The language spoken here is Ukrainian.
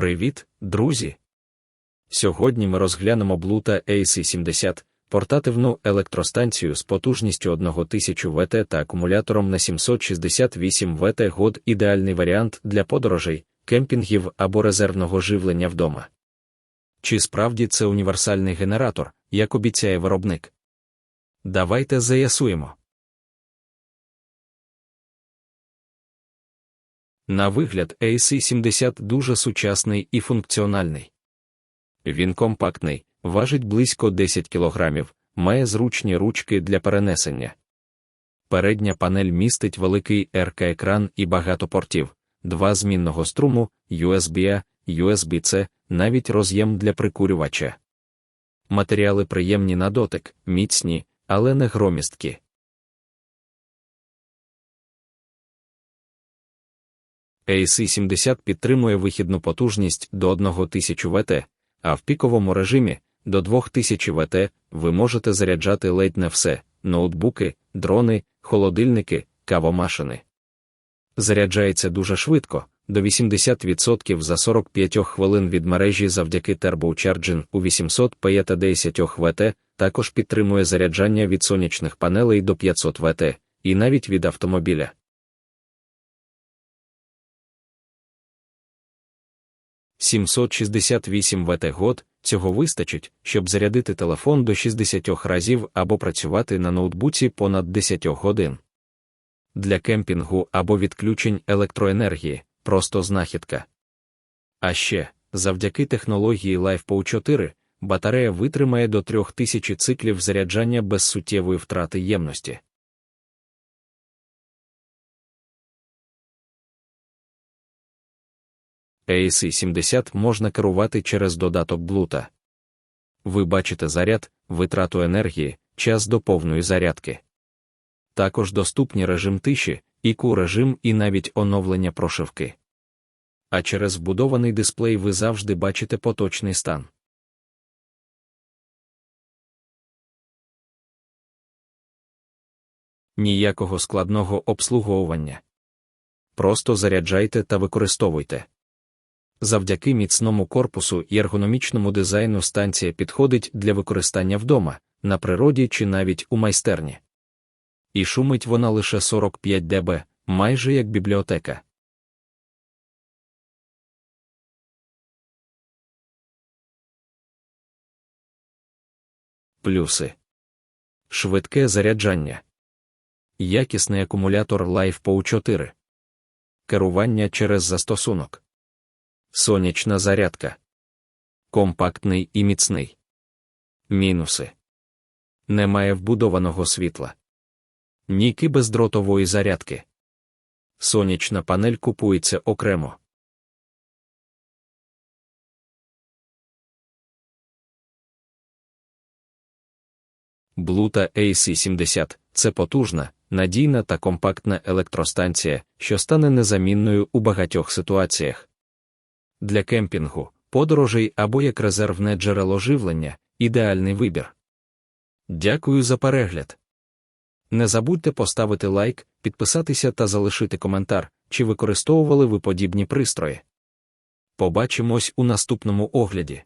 Привіт, друзі! Сьогодні ми розглянемо Bluta AC70, портативну електростанцію з потужністю 1000 Вт та акумулятором на 768 Вт год ідеальний варіант для подорожей, кемпінгів або резервного живлення вдома. Чи справді це універсальний генератор, як обіцяє виробник? Давайте заясуємо. На вигляд AC70 дуже сучасний і функціональний. Він компактний, важить близько 10 кг, має зручні ручки для перенесення. Передня панель містить великий РК-екран і багато портів, два змінного струму, USB-A, USB-C, навіть роз'єм для прикурювача. Матеріали приємні на дотик, міцні, але не громісткі. AC70 підтримує вихідну потужність до 1000 Вт, а в піковому режимі до 2000 Вт ви можете заряджати ледь не все: ноутбуки, дрони, холодильники, кавомашини. Заряджається дуже швидко, до 80% за 45 хвилин від мережі завдяки Turbocharging у 850 Вт, також підтримує заряджання від сонячних панелей до 500 Вт, і навіть від автомобіля. 768 Вт год цього вистачить, щоб зарядити телефон до 60 разів або працювати на ноутбуці понад 10 годин. Для кемпінгу або відключень електроенергії просто знахідка. А ще, завдяки технології LifePow 4, батарея витримає до 3000 циклів заряджання без суттєвої втрати ємності. AC70 можна керувати через додаток Bluetooth. Ви бачите заряд, витрату енергії, час до повної зарядки. Також доступні режим тиші, іку режим і навіть оновлення прошивки. А через вбудований дисплей ви завжди бачите поточний стан. Ніякого складного обслуговування. Просто заряджайте та використовуйте. Завдяки міцному корпусу і ергономічному дизайну станція підходить для використання вдома, на природі чи навіть у майстерні. І шумить вона лише 45 дБ, майже як бібліотека. Плюси швидке заряджання, якісний акумулятор LifePow 4, керування через застосунок. Сонячна зарядка. Компактний і міцний. Мінуси. Немає вбудованого світла. Ніки бездротової зарядки. Сонячна панель купується окремо. Bluta AC70 це потужна, надійна та компактна електростанція, що стане незамінною у багатьох ситуаціях для кемпінгу, подорожей або як резервне джерело живлення ідеальний вибір. Дякую за перегляд. Не забудьте поставити лайк, підписатися та залишити коментар, чи використовували ви подібні пристрої. Побачимось у наступному огляді.